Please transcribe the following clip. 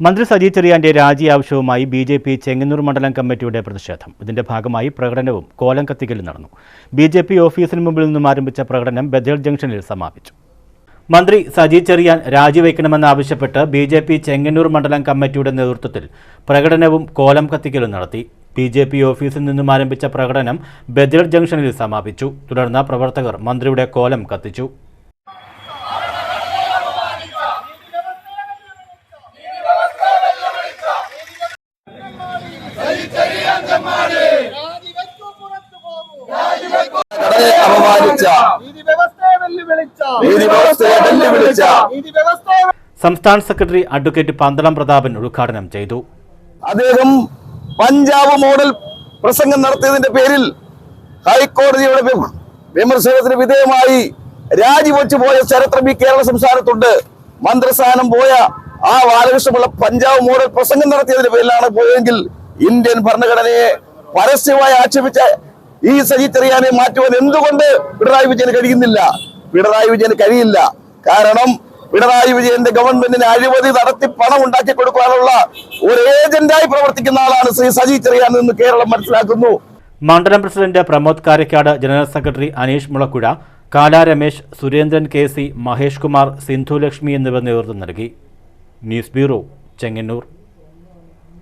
മന്ത്രി സജി ചെറിയാന്റെ രാജി ആവശ്യവുമായി ബി ജെ പി ചെങ്ങന്നൂർ മണ്ഡലം കമ്മിറ്റിയുടെ പ്രതിഷേധം. ഇതിന്റെ ഭാഗമായി പ്രകടനവും കോലം കത്തിക്കലും നടന്നു. ബി ജെ പി ഓഫീസിന് മുമ്പിൽ നിന്നും ആരംഭിച്ച പ്രകടനം ബദേൽ ജംഗ്ഷനിൽ സമാപിച്ചു. മന്ത്രി സജി ചെറിയാൻ രാജിവെക്കണമെന്നാവശ്യപ്പെട്ട് ബി ജെ പി ചെങ്ങന്നൂർ മണ്ഡലം കമ്മിറ്റിയുടെ നേതൃത്വത്തിൽ പ്രകടനവും കോലം കത്തിക്കലും നടത്തി. ബി ജെ പി ഓഫീസിൽ നിന്നും ആരംഭിച്ച പ്രകടനം ബദേൽ ജംഗ്ഷനിൽ സമാപിച്ചു. തുടർന്ന് പ്രവർത്തകർ മന്ത്രിയുടെ കോലം കത്തിച്ചു. കടയെ അപമാനിച്ച. നീതി വ്യവസ്ഥയെ വെല്ലുവിളിച്ച. നീതി വ്യവസ്ഥയെ വെല്ലുവിളിച്ച സംസ്ഥാന സെക്രട്ടറി അഡ്വക്കേറ്റ് പന്തളം പ്രതാപൻ ഉദ്ഘാടനം ചെയ്തു. അദ്ദേഹം പഞ്ചാബ് മോഡൽ പ്രസംഗം നടത്തിയതിന്റെ പേരിൽ ഹൈക്കോടതിയുടെ വിമ- വിമർശനത്തിന് വിധേയമായി രാജിവെച്ചു പോയ ചരിത്രം ഈ കേരള സംസ്ഥാനത്തുണ്ട്. മന്ത്രിസ്ഥാനം പോയ ആ ബാലകൃഷ്ണപിള്ള പഞ്ചാബ് മോഡൽ പ്രസംഗം നടത്തിയതിന്റെ പേരിലാണ് പോയതെങ്കിൽ ഇന്ത്യൻ ഭരണഘടനയെ പരസ്യമായി ആക്ഷേപിച്ച ഈ സജി ചെറിയാനെ മാറ്റുവാൻ എന്തുകൊണ്ട് പിണറായി വിജയന് കഴിയുന്നില്ല? പിണറായി വിജയന് കഴിയില്ല. കാരണം പിണറായി വിജയന്റെ ഗവൺമെന്റിന് അഴിമതി നടത്തി പണം ഉണ്ടാക്കി കൊടുക്കാനുള്ള ഒരു ഏജന്റായി പ്രവർത്തിക്കുന്ന ആളാണ് ശ്രീ സജി ചെറിയാൻ എന്ന് കേരളം മനസ്സിലാക്കുന്നു. മണ്ഡലം president Pramod Karakkad general secretary Aneesh Mulakkuzha Kala Ramesh Surendran K C Mahesh Kumar Sindhu Lakshmi എന്നിവർ നേതൃത്വം നൽകി. News bureau Chengannur.